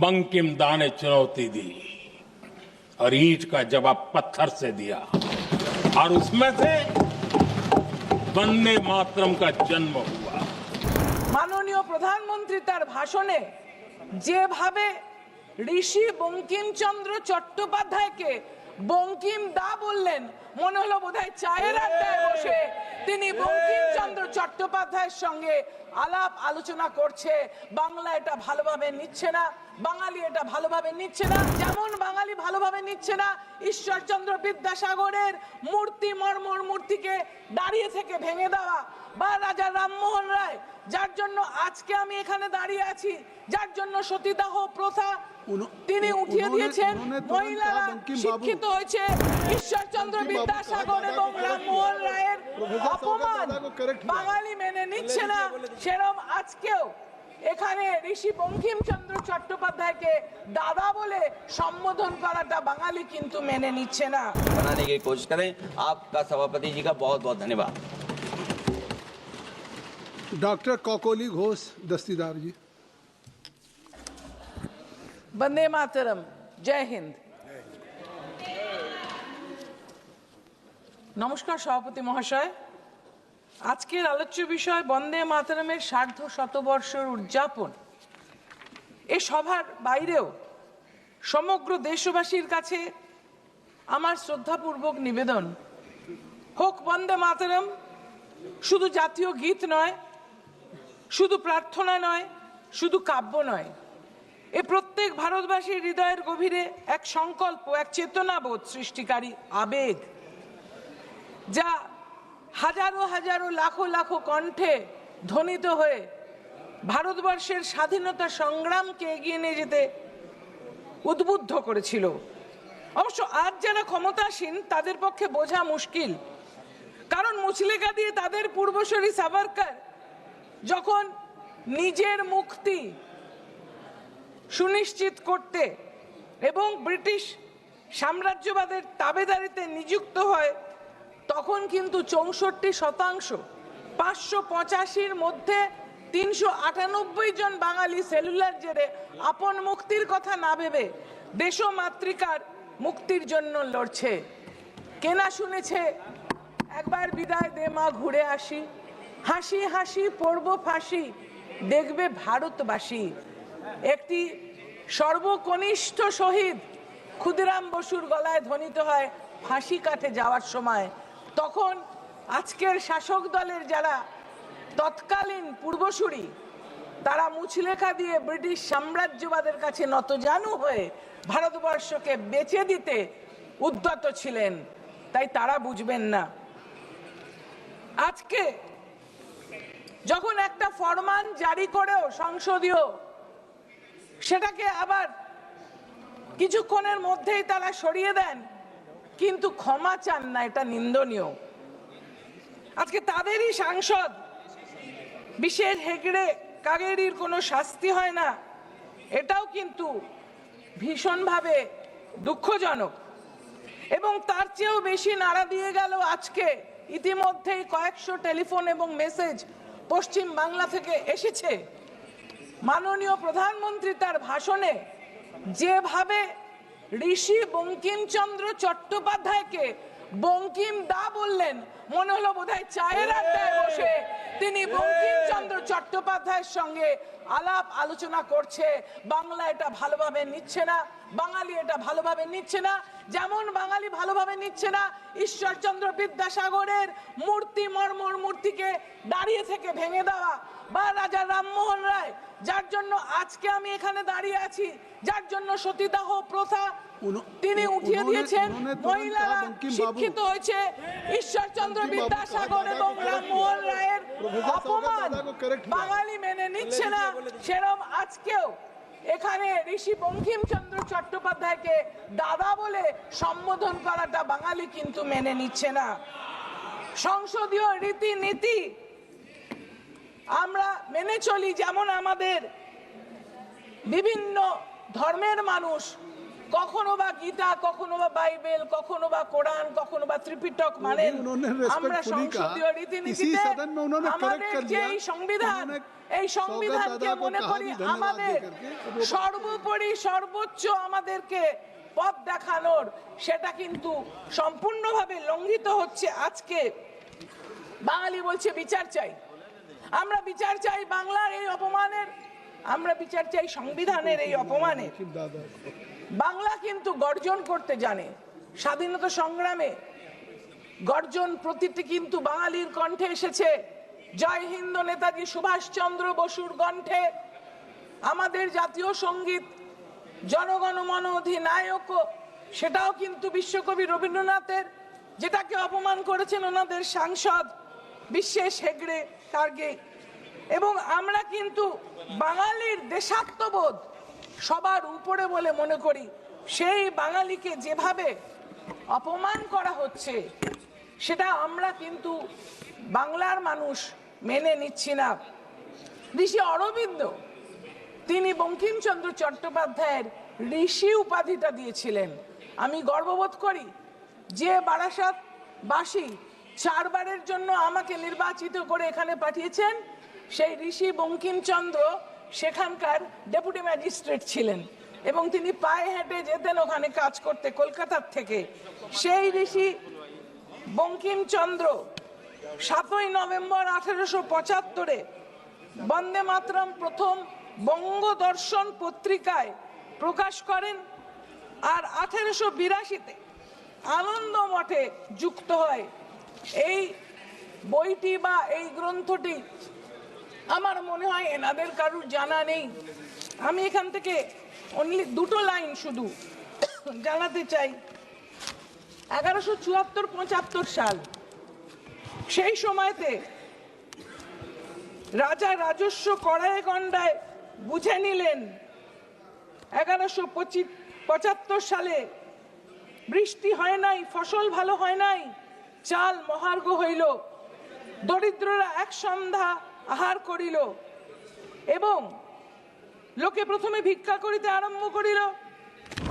बंकिम दा ने चुनौती दी और ईंट का जवाब पत्थर से दिया और उसमें से वंदे मातरम का जन्म हुआ মাননীয় প্রধানমন্ত্রী তার ভাষণে যেভাবে ঋষি বঙ্কিমচন্দ্র চট্টোপাধ্যায়কে বঙ্কিম দা বললেন মনে হলো বোধহয় চায়ের আড্ডায় বসে তিনি বঙ্কিমচন্দ্র চট্টোপাধ্যায়ের সঙ্গে আলাপ আলোচনা করছে। বাংলা এটা ভালোভাবে নিচ্ছে না বাঙালি এটা ভালোভাবে নিচ্ছে না যেমন বাঙালি ভালোভাবে নিচ্ছে না ঈশ্বরচন্দ্র বিদ্যাসাগরের মূর্তি মর্মর মূর্তিকে দাঁড়িয়ে থেকে ভেঙে দেওয়া বা রাজা রামমোহন রায় যার জন্য আজকে আমি এখানে দাঁড়িয়ে আছি যার জন্য সতীদাহ প্রথা উনো- তিনি উঠিয়ে উনোনে- দিয়েছেন উনোনে তুরন্ত মহিলারা বঙ্কিম বাবু। শিক্ষিত হয়েছে ঈশ্বরচন্দ্র বঙ্কিম বাবু বিদ্যাসাগর দাদা এবং को correct রামমোহন किया। রায়ের প্রফেসর অপমান দাদা को correct किया। বাঙালি মেনে নিচ্ছে না সেরম আজকেও এখানে ঋষি বঙ্কিমচন্দ্র চট্টোপাধ্যায়কে দাদা বলে সম্বোধন করাটা বাঙালি কিন্তু মেনে নিচ্ছে না बनाने की कोशिश करें आपका सभापति जी का बहुत बहुत धन्यवाद डॉक्टर कौकोली घोष दस्तीदार जी বন্দে মাতরম জয় হিন্দ নমস্কার সভাপতি মহাশয় আজকের আলোচ্য বিষয় বন্দে মাতরমের সার্ধ শতবর্ষের উদযাপন এ সভার বাইরেও সমগ্র দেশবাসীর কাছে আমার শ্রদ্ধাপূর্বক নিবেদন হোক বন্দে মাতরম শুধু জাতীয় গীত নয় শুধু প্রার্থনা নয়, শুধু কাব্য নয়। এ প্রত্যেক ভারতবাসীর হৃদয়ের গভীরে এক সংকল্প, এক চেতনাবোধ সৃষ্টিকারী আবেগ, যা হাজারো হাজারো লাখো লাখো কণ্ঠে ধ্বনিত হয়ে ভারতবর্ষের স্বাধীনতা সংগ্রামকে এগিয়ে নিয়ে যেতে উদ্বুদ্ধ করেছিল। অবশ্য আজ যারা ক্ষমতাসীন, তাদের পক্ষে বোঝা মুশকিল। কারণ মুচলেকা দিয়ে তাদের পূর্বসরী সাভারকার যখন নিজের মুক্তি সুনিশ্চিত করতে এবং ব্রিটিশ সাম্রাজ্যবাদের তাবেদারিতে নিযুক্ত হয়, তখন কিন্তু চৌষট্টি শতাংশ, পাঁচশো পঁচাশির মধ্যে তিনশো আটানব্বই জন বাঙালি সেলুলার জেরে আপন মুক্তির কথা না ভেবে দেশ মাতৃকার মুক্তির জন্য লড়ছে। কেনা শুনেছে, একবার বিদায় দে মা, ঘুরে আসি। হাসি হাসি পড়ব ফাঁসি, দেখবে ভারতবাসী। একটি সর্বকনিষ্ঠ শহীদ ক্ষুদিরাম বসুর গলায় ধ্বনিত হয়, ফাঁসি কাঠে যাওয়ার সময়। তখন আজকের শাসক দলের যারা তৎকালীন পূর্বসূরি, তারা মুছলেখা দিয়ে ব্রিটিশ সাম্রাজ্যবাদের কাছে নতজানু হয়ে ভারতবর্ষকে বেচে দিতে উদ্যত ছিলেন। তাই তারা বুঝবেন না। আজকে যখন একটা ফরমান জারি করেও সংসদীয়, সেটাকে আবার কিছুক্ষণের মধ্যেই তারা সরিয়ে দেন, কিন্তু ক্ষমা চান না, এটা নিন্দনীয়। আজকে তাদেরই সাংসদ বিশেষ হেগড়ে কাগেরির কোনো শাস্তি হয় না, এটাও কিন্তু ভীষণভাবে দুঃখজনক। এবং তার চেয়েও বেশি নাড়া দিয়ে গেল আজকে, ইতিমধ্যেই কয়েকশো টেলিফোন এবং মেসেজ পশ্চিম বাংলা থেকে এসেছে। মাননীয় প্রধানমন্ত্রী তার ভাষণে যেভাবে ঋষি বঙ্কিমচন্দ্র চট্টোপাধ্যায়কে বঙ্কিম দা বললেন মনে হলো বোধহয় চায়ের আড্ডায় বসে। তিনি বঙ্কিমচন্দ্র চট্টোপাধ্যায়ের সঙ্গে আলাপ আলোচনা করছে। বাংলা এটা ভালোভাবে নিচ্ছে না বাঙালি এটা ভালোভাবে নিচ্ছে না। যেমন বাঙালি ভালোভাবে নিচ্ছে না ঈশ্বরচন্দ্র বিদ্যাসাগরের মূর্তি মর্মর মূর্তিকে দাঁড়িয়ে থেকে ভেঙে দেওয়া। বা রাজা রামমোহন রায় যার জন্য আজকে আমি এখানে দাঁড়িয়ে আছি যার জন্য সতীদাহ প্রথা তিনি উঠিয়ে দিয়েছেন। মহিলারা শিক্ষিত হয়েছে। ঈশ্বরচন্দ্র বিদ্যাসাগর এবং রামমোহন রায়ের অপমান বাঙালি মেনে নিচ্ছে না। সেরম আজকেও এখানে ঋষি বঙ্কিমচন্দ্র চট্টোপাধ্যায়কে দাদা বলে সম্বোধন করাটা বাঙালি কিন্তু মেনে নিচ্ছে না। সংসদীয় রীতিনীতি আমরা মেনে চলি যেমন আমাদের বিভিন্ন ধর্মের মানুষ কখনো বা গীতা কখনো বা বাইবেল কখনো বা কোরআন কখনো বা ত্রিপিটক মানেন। আমরা সংসদীয় রীতিনীতিতে আমাদের যে এই সংবিধান এই সংবিধানকে মনে করি আমাদের সর্বোপরি সর্বোচ্চ আমাদেরকে পথ দেখানোর সেটা কিন্তু সম্পূর্ণভাবে লঙ্ঘিত হচ্ছে আজকে। বাঙালি বলছে বিচার চাই। আমরা বিচার চাই বাংলার এই অপমানের, আমরা বিচার চাই সংবিধানের এই অপমানের। বাংলা কিন্তু গর্জন করতে জানে। স্বাধীনতা সংগ্রামে গর্জন প্রতিটি কিন্তু বাঙালির কণ্ঠে এসেছে। জয় হিন্দ নেতাজি সুভাষচন্দ্র বসুর কণ্ঠে। আমাদের জাতীয় সংগীত, জনগণ মন অধিনায়ক, সেটাও কিন্তু বিশ্বকবি রবীন্দ্রনাথের, যেটাকে অপমান করেছেন ওনাদের সাংসদ বিশ্বেশ হেগড়ে। কার্গে এবং আমরা কিন্তু বাঙালির দেশাত্মবোধ সবার উপরে বলে মনে করি। সেই বাঙালিকে যেভাবে অপমান করা হচ্ছে, সেটা আমরা কিন্তু বাংলার মানুষ মেনে নিচ্ছি না। ঋষি অরবিন্দ, তিনি বঙ্কিমচন্দ্র চট্টোপাধ্যায়ের ঋষি উপাধিটা দিয়েছিলেন। আমি গর্ববোধ করি যে বারাসাত বাসী চারবারের জন্য আমাকে নির্বাচিত করে এখানে পাঠিয়েছেন সেই ঋষি বঙ্কিমচন্দ্র সেখানকার ডেপুটি ম্যাজিস্ট্রেট ছিলেন এবং তিনি পায়ে হেঁটে যেতেন ওখানে কাজ করতে কলকাতার থেকে। সেই ঋষি বঙ্কিমচন্দ্র সাতই নভেম্বর আঠেরোশো পঁচাত্তরে বন্দে মাতরম প্রথম বঙ্গদর্শন পত্রিকায় প্রকাশ করেন আর আঠেরোশো বিরাশিতে আনন্দ মঠে যুক্ত হয়। এই বইটি বা এই গ্রন্থটি আমার মনে হয় এনাদের কারুর জানা নেই। আমি এখান থেকে অনলি দুটো লাইন শুধু জানাতে চাই। এগারোশো চুয়াত্তর, পঁচাত্তর সাল। সেই সময়তে রাজা রাজস্ব কড়ায় গন্ডায় বুঝে নিলেন। এগারোশো পঁচাত্তর সালে বৃষ্টি হয় নাই, ফসল ভালো হয় নাই। চাল মহার্ঘ হইল। দরিদ্ররা এক সন্ধ্যা আহার করিল এবং লোকে প্রথমে ভিক্ষা করিতে আরম্ভ করিল,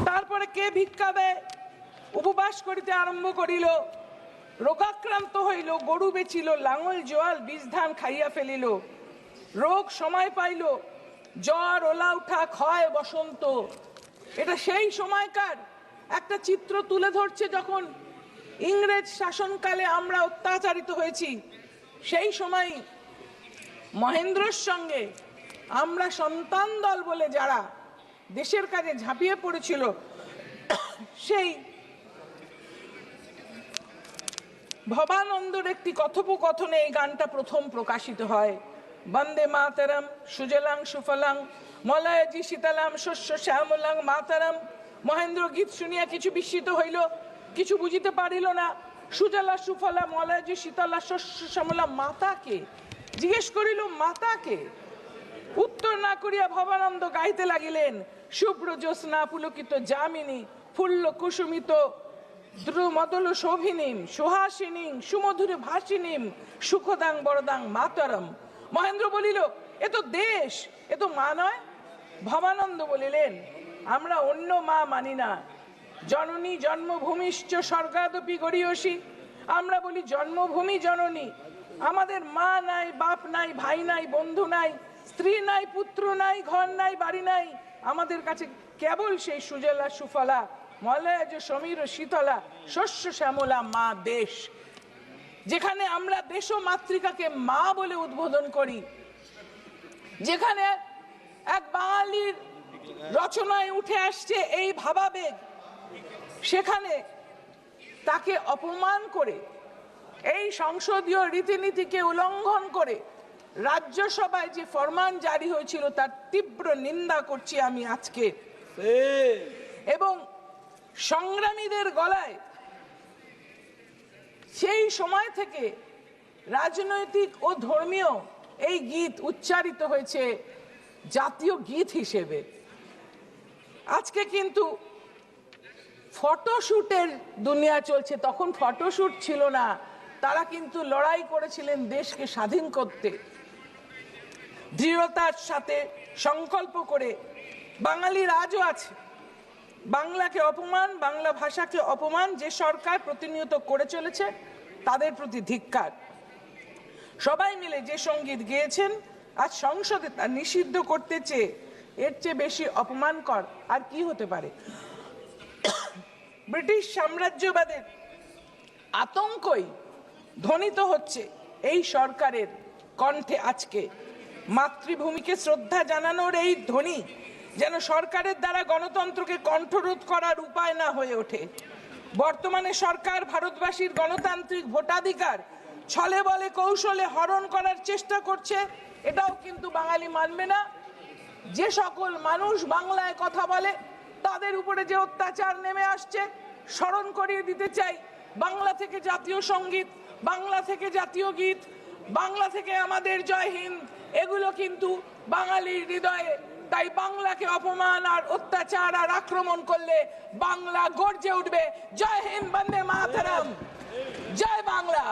তারপরে কে ভিক্ষা দেয়? উপবাস করিতে আরম্ভ করিল। রোগাক্রান্ত হইল, গরু বেচিল, লাঙল, জোয়াল, বীজ ধান খাইয়া ফেলিল। রোগ সময় পাইল, জ্বর, ওলা উঠা, ক্ষয়, বসন্ত। এটা সেই সময়কার একটা চিত্র তুলে ধরছে যখন ইংরেজ শাসনকালে আমরা অত্যাচারিত হয়েছি। সেই সময় মহেন্দ্রর সঙ্গে আমরা সন্তান দল বলে যারা দেশের কাজে ঝাঁপিয়ে পড়েছিল, সেই ভবানন্দর একটি কথোপকথনে এই গানটা প্রথম প্রকাশিত হয়। বন্দে মাতরম, সুজলাং সুফলাং, মলয়জি শীতলাম, শস্য শ্যামলাং মাতরম। মহেন্দ্র গীত শুনিয়া কিছু বিস্মিত হইল। কিছু বুঝিতে পারিল না। সুজলা সুফলা মলয়জি শীতলা শস্য শ্যামলা মাতাকে জিজ্ঞেস করিল, মাতাকে? উত্তর না করিয়া ভবানন্দ গাইতে লাগিলেন, শুভ্র জ্যোৎস্না পুলকিত যামিনী, ফুল্ল কুসুমিত দ্রুমদল শোভিনীম, সুহাসিনীম, সুমধুর ভাসিনীম, সুখদাং বরদাং মাতরম। মহেন্দ্র বলিল, এ তো দেশ, এ তো মা নয়? ভবানন্দ বলিলেন, আমরা অন্য মা মানি না। জননী জন্মভূমিশ্চ স্বর্গাদপি গড়িয়সী আমরা বলি জন্মভূমি জননী। আমাদের মা নাই, বাপ নাই, ভাই নাই, বন্ধু নাই, স্ত্রী নাই, পুত্র নাই, ঘর নাই, বাড়ি নাই। আমাদের কাছে কেবল সেই সুজলা, সুফলা মলয় সমীর, শীতলা, শস্য, শ্যামলা, মা, দেশ। যেখানে আমরা দেশ মাতৃকাকে মা বলে উদ্বোধন করি। যেখানে এক বাঙালির রচনায় উঠে আসছে এই ভাবাবেগ। সেখানে তাকে অপমান করে, এই সংসদীয় রীতিনীতিকে উল্লঙ্ঘন করে রাজ্যসভায় যে ফরমান জারি হয়েছিল তার তীব্র নিন্দা করছি আমি আজকে। এবং সংগ্রামীদের গলায় সেই সময় থেকে রাজনৈতিক ও ধর্মীয় এই গীত উচ্চারিত হয়েছে জাতীয় গীত হিসেবে। আজকে কিন্তু ফটোশুটের দুনিয়া চলছে, তখন ফটোশুট ছিল না। তারা কিন্তু লড়াই করেছিলেন দেশকে স্বাধীন করতে। দৃঢ়তার সাথে সংকল্প করে বাঙালির আজও আছে। বাংলাকে অপমান, বাংলা ভাষাকে অপমান যে সরকার প্রতিনিয়ত করে চলেছে, তাদের প্রতি ধিক্কার। সবাই মিলে যে সংগীত গেয়েছেন, আজ সংসদে তা নিষিদ্ধ করতে চেয়ে এর চেয়ে বেশি অপমানকর আর কি হতে পারে? ব্রিটিশ সাম্রাজ্যবাদের আতঙ্কই ধ্বনিত হচ্ছে এই সরকারের কণ্ঠে আজকে। মাতৃভূমিকে শ্রদ্ধা জানানোর এই ধ্বনি যেন সরকারের দ্বারা গণতন্ত্রকে কণ্ঠরোধ করার উপায় না হয়ে ওঠে। বর্তমানে সরকার ভারতবাসীর গণতান্ত্রিক ভোটাধিকার ছলে বলে কৌশলে হরণ করার চেষ্টা করছে, এটাও কিন্তু বাঙালি মানবে না। যে সকল মানুষ বাংলায় কথা বলে তাদের উপরে যে অত্যাচার নেমে আসছে, স্মরণ করিয়ে দিতে চাই বাংলা থেকে জাতীয় সংগীত, বাংলা থেকে জাতীয় গীত, বাংলা থেকে আমাদের জয় হিন্দ। এগুলো কিন্তু বাঙালির হৃদয়ে। তাই বাংলাকে অপমান আর অত্যাচার আর আক্রমণ করলে বাংলা গর্জে উঠবে। জয় হিন্দ, বন্দে মাতরম। জয় বাংলা।